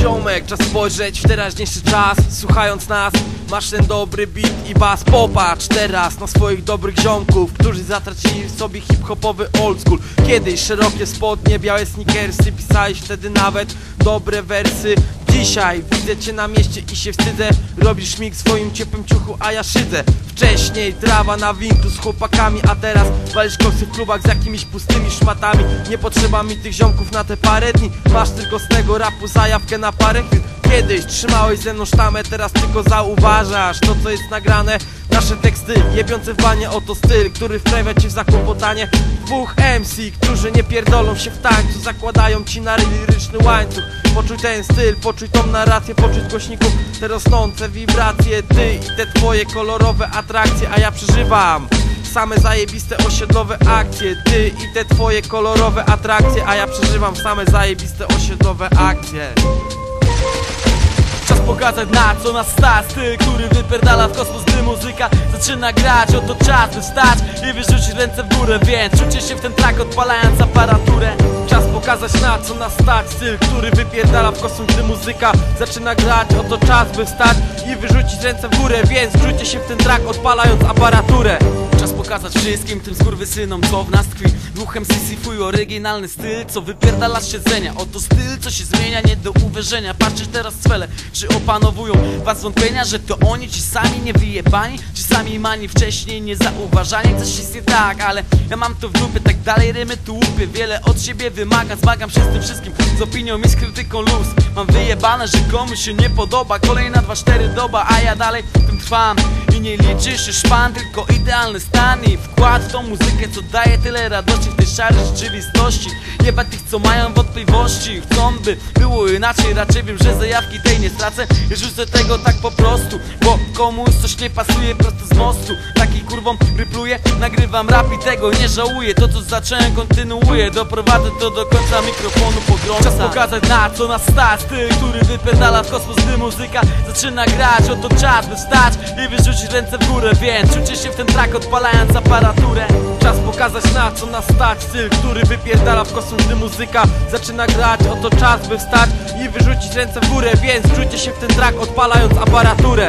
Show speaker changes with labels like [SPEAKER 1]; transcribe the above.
[SPEAKER 1] ziomek, czas spojrzeć w teraźniejszy czas. Słuchając nas, masz ten dobry beat i bas. Popatrz teraz na swoich dobrych ziomków Którzy zatracili w sobie hip-hopowy old school. Kiedyś szerokie spodnie, białe sneakersy Pisałeś wtedy nawet dobre wersy Dzisiaj widzę cię na mieście i się wstydzę. Robisz mix w swoim ciepłym ciuchu, a ja szydzę. Wcześniej trawa na winklu z chłopakami A teraz walisz koksy w klubach z jakimiś pustymi szmatami. Nie potrzeba mi tych ziomków na te parę dni. Masz tylko z tego rapu zajawkę na parę chwil. Kiedyś trzymałeś ze mną sztamę, teraz tylko zauważasz To co jest nagrane Nasze teksty jebiące w banie, oto styl Który wprawia ci w zakłopotanie. Dwóch MC, którzy nie pierdolą się w tańcu Zakładają ci na liryczny łańcuch. Poczuj ten styl, poczuj tą narrację Poczuj z głośników. Te rosnące wibracje Ty i te twoje kolorowe atrakcje A ja przeżywam Same zajebiste osiedlowe akcje. Ty i te twoje kolorowe atrakcje A ja przeżywam same zajebiste osiedlowe akcje
[SPEAKER 2] pokazać na co nas stać. Który wypierdala w kosmos, gdy muzyka zaczyna grać. Oto czas by wstać i wyrzucić ręce w górę. Więc czucie się w ten track odpalając aparaturę.
[SPEAKER 1] Czas pokazać na co nas stać. Styl, który wypierdala w kosmos, gdy muzyka zaczyna grać. Oto czas by wstać i wyrzucić ręce w górę. Więc wrzućcie się w ten track odpalając aparaturę
[SPEAKER 2] Czas pokazać wszystkim tym skurwysynom, co w nas tkwi. Duchem Sisyfuj oryginalny styl, co wypierdala z siedzenia. Oto styl, co się zmienia, nie do uwierzenia. Patrzysz teraz cwele, czy opanowują was wątpienia Że to oni, ci sami nie wyjebani Ci sami mani wcześniej nie zauważani Coś jest nie tak, ale ja mam to w dupie Tak dalej rymy tu łupię, wiele od siebie wymagam Zmagam się z tym wszystkim, z opinią i z krytyką luz. Mam wyjebane, że komuś się nie podoba. Kolejna 2-4 doba, a ja dalej tym trwam Nie liczy się szpan, tylko idealny stan I wkład w tą muzykę, co daje tyle radości W tej szarej rzeczywistości. Jebać tych, co mają wątpliwości Chcą, by było inaczej. Raczej wiem, że zajawki tej nie stracę. I rzucę tego tak po prostu Bo komuś coś nie pasuje prosto z mostu. Taki kurwą rypluję Nagrywam rap i tego nie żałuję. To co zacząłem kontynuuję. Doprowadzę to do końca mikrofonu pogrąca Czas pokazać na co nas stać. Ty, który wypierdala w kosmos, gdy muzyka zaczyna grać. Oto czas by wstać i wyrzucić ręce w górę Więc czucie się w ten track odpalając aparaturę.
[SPEAKER 1] Czas pokazać na co nas stać. Styl, który wypierdala w kosmos, gdy muzyka. Zaczyna grać Oto czas by wstać i wyrzucić ręce w górę Więc wrzućcie się w ten track odpalając aparaturę